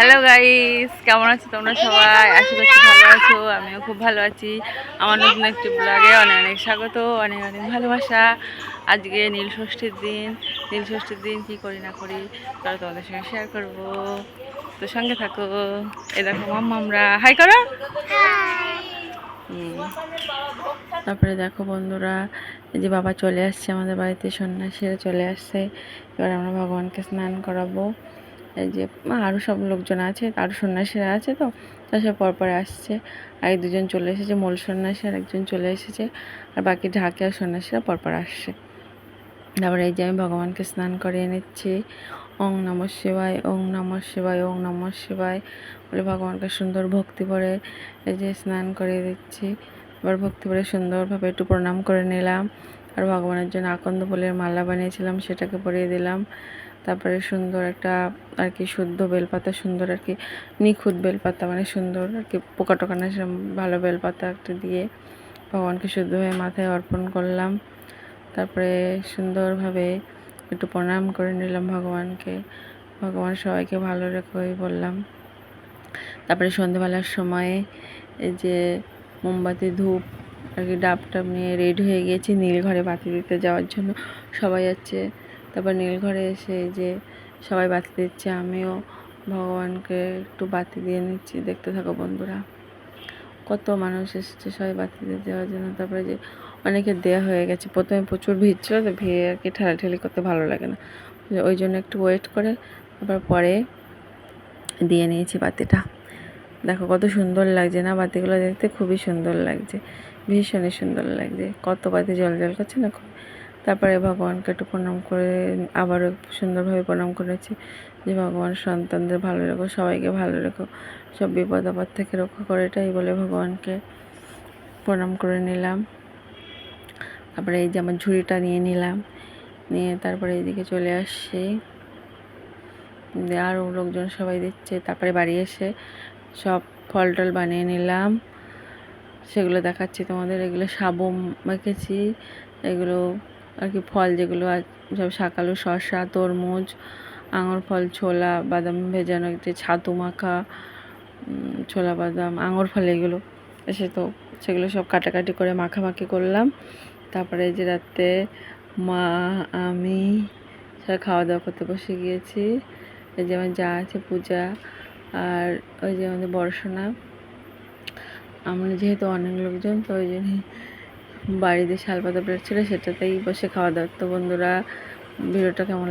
Hello guys কেমন আছো তোমরা সবাই? আশা করছি ভালো আছো আমিও খুব ভালো আছি। আমার নতুন একটি ব্লগে অনেক অনেক স্বাগত অনেক অনেক ভালোবাসা। আজকে নীল ষষ্ঠীর দিন। নীল ষষ্ঠীর দিন কি করি না করি তারা তোমাদের সঙ্গে শেয়ার করব। তো সঙ্গে থাকো। এ দেখো মাম্মা আমরা। হাই করো। তারপরে দেখো বন্ধুরা যে বাবা চলে আসছে আমাদের বাড়িতে সন্ন্যাসীরা চলে আসছে। এবার আমরা ভগবানকে স্নান করাবো। এই যে আরও সব লোকজন আছে আরও সন্ন্যাসীরা আছে তো, তা সে পরপর আসছে। আর এই দুজন চলে এসেছে, মূল সন্ন্যাসী আর একজন চলে এসেছে, আর বাকি ঢাকে আর সন্ন্যাসীরা পরপর আসছে। তারপরে এই যে আমি ভগবানকে স্নান করিয়ে নিচ্ছি। ওং নম শিবায়, ওং নম শিবায়, ওং নম শিবায়। বলে ভগবানকে সুন্দর ভক্তি করে এই যে স্নান করিয়ে দিচ্ছি। এবার ভক্তি করে সুন্দরভাবে একটু প্রণাম করে নিলাম। আর ভগবানের জন্য আকন্দ ফুলের মালা বানিয়েছিলাম, সেটাকে পরিয়ে দিলাম। তারপরে সুন্দর একটা আর কি শুদ্ধ বেলপাতা, সুন্দর আর কি নিখুঁত বেলপাতা মানে সুন্দর আর কি পোকা টোকা না ভালো বেলপাতা একটা দিয়ে ভগবানকে শুদ্ধভাবে মাথায় অর্পণ করলাম। তারপরে সুন্দরভাবে একটু প্রণাম করে নিলাম ভগবানকে। ভগবান সবাইকে ভালো রেখো এই বললাম। তারপরে সন্ধেবেলার সময়ে এই যে মোমবাতি, ধূপ আর কি ডাব টাব নিয়ে রেডি হয়ে গিয়েছি, নীল ঘরে বাতি দিতে যাওয়ার জন্য সবাই যাচ্ছে। তারপর নীল ঘরে এসে যে সবাই বাতি দিচ্ছে, আমিও ভগবানকে একটু বাতি দিয়ে নিচ্ছি, দেখতে থাকো বন্ধুরা। কত মানুষ এসেছে সবাই বাতি দিয়ে দেওয়ার জন্য। তারপরে যে অনেকে দেওয়া হয়ে গেছে। প্রথমে প্রচুর ভিড় ছিল, তো ভিড় আর কি ঠেলাঠেলি করতে ভালো লাগে না। ওই জন্য একটু ওয়েট করে, তারপর পরে দিয়ে নিয়েছি বাতিটা। দেখো কত সুন্দর লাগছে না? বাতিগুলো দেখতে খুবই সুন্দর লাগছে। ভীষণই সুন্দর লাগছে। কত বাতি জল জল করছে না খুব? তারপরে ভগবানকে একটু প্রণাম করে আবারও সুন্দরভাবে প্রণাম করেছি যে ভগবান সন্তানদের ভালো রেখো, সবাইকে ভালো রেখো, সব বিপদ আপদ থেকে রক্ষা করে, এটাই বলে ভগবানকে প্রণাম করে নিলাম। তারপরে এই যে আমার ঝুড়িটা নিয়ে নিলাম, নিয়ে তারপরে এইদিকে চলে আসছি। আরও লোকজন সবাই দিচ্ছে, তারপরে বাড়ি এসে সব ফল টল বানিয়ে নিলাম। সেগুলো দেখাচ্ছি তোমাদের, এগুলো সাবু মেখেছি, এগুলো আর কি ফল যেগুলো সব শাকালু শসা, তরমুজ, আঙুর ফল, ছোলা, বাদাম ভেজানো একটি ছাতু মাখা ছোলা বাদাম, আঙুর ফল এগুলো এসে তো সেগুলো সব কাটাকাটি করে মাখামাখি করলাম। তারপরে যে রাতে মা, আমি সব খাওয়া দাওয়া করতে বসে গিয়েছি। এই যে আমার যা আছে পূজা আর ওই যে আমাদের বড়সোনা। আমরা যেহেতু অনেক লোকজন, তো ওই জন্যই বাড়িতে শালপাতা ব্রেড ছিল সেটাতেই বসে খাওয়া দাওয়া। তো বন্ধুরা ভিডিওটা কেমন